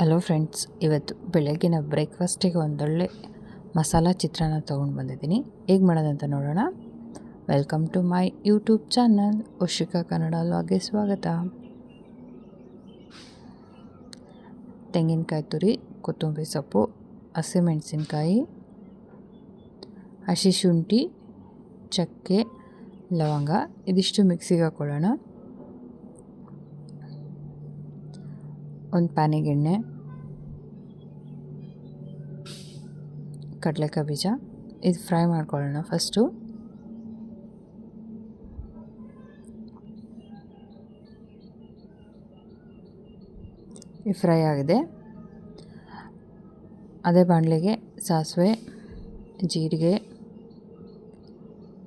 Hello friends ಇವತ್ತು ಬೆಳಗ್ಗಿನ ಬ್ರೇಕ್ಫಾಸ್ಟಿಗೆ ಒಂದೊಳ್ಳೆ ಮಸಾಲ ಚಿತ್ರಾನ್ನ ತೊಗೊಂಡು ಬಂದಿದ್ದೀನಿ. ಹೇಗೆ ಮಾಡೋದಂತ ನೋಡೋಣ. Welcome to my YouTube channel Ushika Kannada ಲಾಗೆ ಸ್ವಾಗತ. ತೆಂಗಿನಕಾಯಿ ತುರಿ, ಕೊತ್ತಂಬರಿ ಸೊಪ್ಪು ಹಸಿಮೆಣಸಿನ್ಕಾಯಿ ಹಸಿ ಶುಂಠಿ, ಚಕ್ಕೆ, ಲವಂಗ, ಇದಿಷ್ಟು ಮಿಕ್ಸಿಗೆ ಹಾಕ್ಕೊಳ್ಳೋಣ ಒಂದು ಪ್ಯಾನಿಗೆ ಕಡಲೆಕಾಯಿ ಬೀಜ, ಇದು ಫ್ರೈ ಮಾಡ್ಕೊಳ್ಳೋಣ ಫಸ್ಟು. ಈ ಫ್ರೈ ಆಗಿದೆ. ಅದೇ ಬಾಣಲೆಗೆ ಸಾಸಿವೆ, ಜೀರಿಗೆ,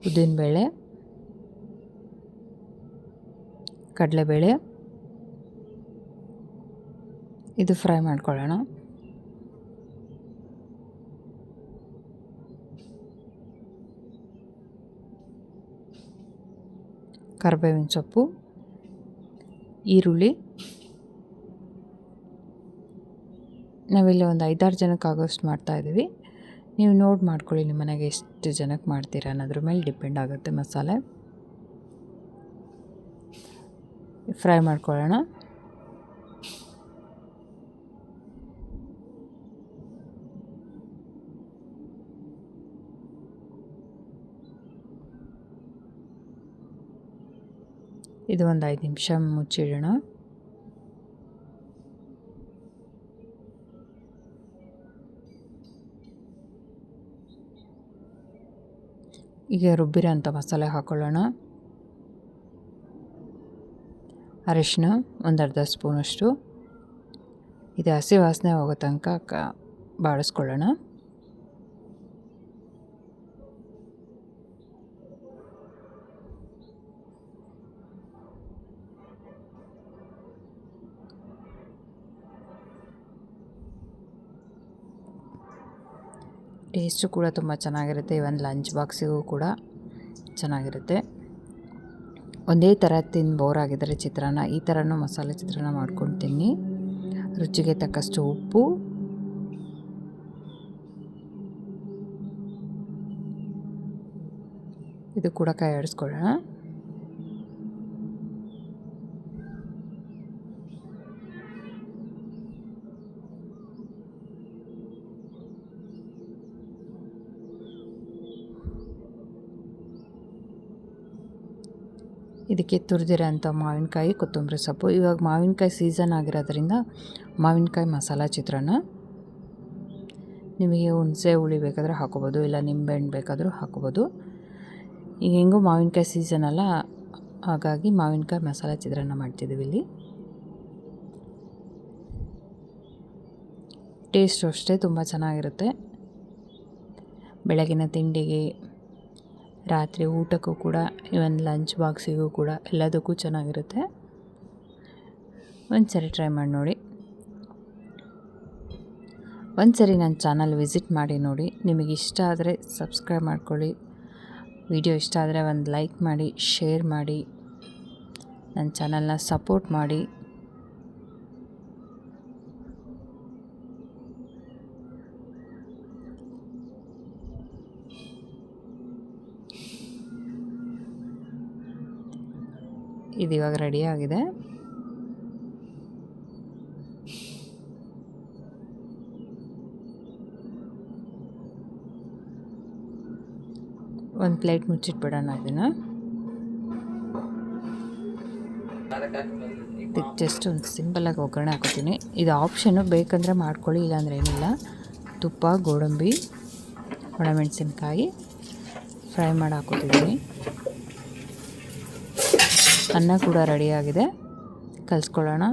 ಉದ್ದಿನಬೇಳೆ, ಕಡಲೆಬೇಳೆ ಇದು ಫ್ರೈ ಮಾಡ್ಕೊಳ್ಳೋಣ. ಕರಿಬೇವಿನ ಸೊಪ್ಪು, ಈರುಳ್ಳಿ. ನಾವಿಲ್ಲಿ ಒಂದು ಐದಾರು ಜನಕ್ಕೆ ಆಗೋಷ್ಟು ಮಾಡ್ತಾಯಿದ್ದೀವಿ ನೀವು ನೋಡಿ ಮಾಡ್ಕೊಳ್ಳಿ ನಿಮ್ಮ ಮನೆಗೆ ಎಷ್ಟು ಜನಕ್ಕೆ ಮಾಡ್ತೀರಾ ಅನ್ನೋದ್ರ ಮೇಲೆ ಡಿಪೆಂಡ್ ಆಗುತ್ತೆ ಮಸಾಲೆ. ಫ್ರೈ ಮಾಡ್ಕೊಳ್ಳೋಣ. ಇದು ಒಂದು ಐದು ನಿಮಿಷ ಮುಚ್ಚಿಡೋಣ. ಈಗ ರುಬ್ಬಿರೋಂಥ ಮಸಾಲೆ ಹಾಕ್ಕೊಳ್ಳೋಣ ಅರಿಶಿನ ಒಂದು ಅರ್ಧ ಸ್ಪೂನಷ್ಟು. ಇದು ಹಸಿ ವಾಸನೆ ಹೋಗೋ ತನಕ ಕ ಬಾಡಿಸ್ಕೊಳ್ಳೋಣ ಟೇಸ್ಟು ಕೂಡ ತುಂಬ ಚೆನ್ನಾಗಿರುತ್ತೆ. ಇವನ್ ಲಂಚ್ ಬಾಕ್ಸಿಗೂ ಕೂಡ ಚೆನ್ನಾಗಿರುತ್ತೆ. ಒಂದೇ ಥರ ತಿಂದು ಬೋರ್ ಆಗಿದ್ದರೆ ಚಿತ್ರಾನ್ನ, ಈ ಥರನೂ ಮಸಾಲೆ ಚಿತ್ರಾನ್ನ ಮಾಡ್ಕೊಂಡು ತಿನ್ನಿ ರುಚಿಗೆ ತಕ್ಕಷ್ಟು ಉಪ್ಪು. ಇದು ಕೂಡ ಕೈ ಆಡಿಸ್ಕೊಳ್ಳೋಣ ಇದಕ್ಕೆ ತುರಿದಿರೋಂಥ ಮಾವಿನಕಾಯಿ, ಕೊತ್ತಂಬರಿ ಸೊಪ್ಪು. ಇವಾಗ ಮಾವಿನಕಾಯಿ ಸೀಸನ್ ಆಗಿರೋದ್ರಿಂದ ಮಾವಿನಕಾಯಿ ಮಸಾಲ ಚಿತ್ರಾನ್ನ ನಿಮಗೆ ಹುಣಸೆ ಹುಳಿ ಬೇಕಾದರೆ ಹಾಕೋಬೋದು ಇಲ್ಲ ನಿಂಬೆಹಣ್ಣು ಬೇಕಾದರೂ ಹಾಕೋಬೋದು ಈಗ ಹೆಂಗೂ ಮಾವಿನಕಾಯಿ ಸೀಸನ್ ಅಲ್ಲ, ಹಾಗಾಗಿ ಮಾವಿನಕಾಯಿ ಮಸಾಲ ಚಿತ್ರಾನ್ನ ಮಾಡ್ತಿದ್ದೀವಿ ಇಲ್ಲಿ. ಟೇಸ್ಟು ಅಷ್ಟೇ, ತುಂಬ ಚೆನ್ನಾಗಿರುತ್ತೆ. ಬೆಳಗಿನ ತಿಂಡಿಗೆ ರಾತ್ರಿ ಊಟಕ್ಕೂ ಕೂಡ ಇವನ್ ಲಂಚ್ ಬಾಕ್ಸಿಗೂ ಕೂಡ ಎಲ್ಲದಕ್ಕೂ ಚೆನ್ನಾಗಿರುತ್ತೆ. ಒಂದು ಸರಿ ಟ್ರೈ ಮಾಡಿ ನೋಡಿ. ಒಂದು ಸರಿ ನನ್ನ ಚಾನಲ್ ವಿಸಿಟ್ ಮಾಡಿ ನೋಡಿ. ನಿಮಗೆ ಇಷ್ಟ ಆದರೆ ಸಬ್ಸ್ಕ್ರೈಬ್ ಮಾಡ್ಕೊಳ್ಳಿ. ವಿಡಿಯೋ ಇಷ್ಟ ಆದರೆ ಒಂದು ಲೈಕ್ ಮಾಡಿ ಶೇರ್ ಮಾಡಿ. ನನ್ನ ಚಾನಲ್ನ ಸಪೋರ್ಟ್ ಮಾಡಿ. ಇದು ಇವಾಗ ರೆಡಿ ಆಗಿದೆ. ಒಂದು ಪ್ಲೇಟ್ ಮುಚ್ಚಿಟ್ಬಿಡೋಣ ಅದನ್ನು ಇದಕ್ಕೆ ಜಸ್ಟ್ ಒಂದು ಸಿಂಪಲಾಗಿ ಒಗ್ಗರಣೆ ಹಾಕೋತೀನಿ. ಇದು ಆಪ್ಷನ್ನು ಬೇಕಂದರೆ ಮಾಡ್ಕೊಳ್ಳಿ, ಇಲ್ಲಾಂದ್ರೆ ಏನಿಲ್ಲ. ತುಪ್ಪ, ಗೋಡಂಬಿ ಒಣಮೆಣಸಿನ್ಕಾಯಿ ಫ್ರೈ ಮಾಡಿ ಹಾಕೋತಿದ್ದೀನಿ. ಅನ್ನ ಕೂಡ ರೆಡಿಯಾಗಿದೆ ಕಲಿಸ್ಕೊಳ್ಳೋಣ.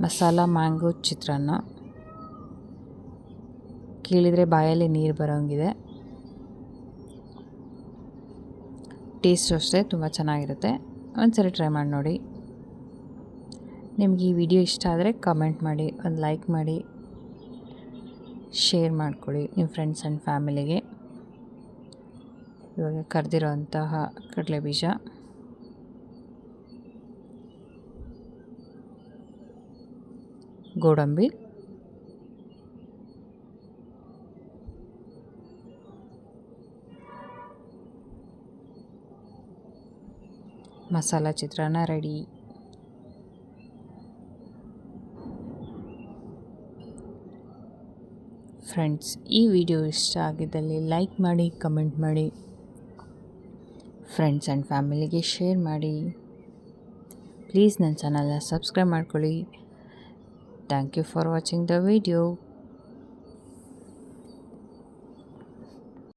ಮಸಾಲ, ಮ್ಯಾಂಗೋ, ಚಿತ್ರಾನ್ನ. ಕೇಳಿದರೆ ಬಾಯಲ್ಲಿ ನೀರು ಬರೋಂಗಿದೆ. ಟೇಸ್ಟ್ ಅಷ್ಟೇ ತುಂಬ ಚೆನ್ನಾಗಿರುತ್ತೆ. ಒಂದ್ಸರಿ ಟ್ರೈ ಮಾಡಿ ನೋಡಿ. ನಿಮಗೆ ಈ ವಿಡಿಯೋ ಇಷ್ಟ ಆದರೆ ಕಮೆಂಟ್ ಮಾಡಿ, ಒಂದು ಲೈಕ್ ಮಾಡಿ ಶೇರ್ ಮಾಡಿಕೊಡಿ ನಿಮ್ಮ ಫ್ರೆಂಡ್ಸ್ ಆ್ಯಂಡ್ ಫ್ಯಾಮಿಲಿಗೆ ಇವಾಗ ಕರೆದಿರುವಂತಹ ಕಡಲೆ ಬೀಜ ಗೋಡಂಬಿ. ಮಸಾಲ ಚಿತ್ರಾನ್ನ ರೆಡಿ. ಫ್ರೆಂಡ್ಸ್, ಈ ವಿಡಿಯೋ ಇಷ್ಟ ಆಗಿದ್ದಲ್ಲಿ ಲೈಕ್ ಮಾಡಿ, ಕಮೆಂಟ್ ಮಾಡಿ. ಫ್ರೆಂಡ್ಸ್ ಆ್ಯಂಡ್ ಫ್ಯಾಮಿಲಿಗೆ ಶೇರ್ ಮಾಡಿ. ಪ್ಲೀಸ್ ನನ್ನ ಚಾನಲ್ನ ಸಬ್ಸ್ಕ್ರೈಬ್ ಮಾಡ್ಕೊಳ್ಳಿ. Thank you for watching the video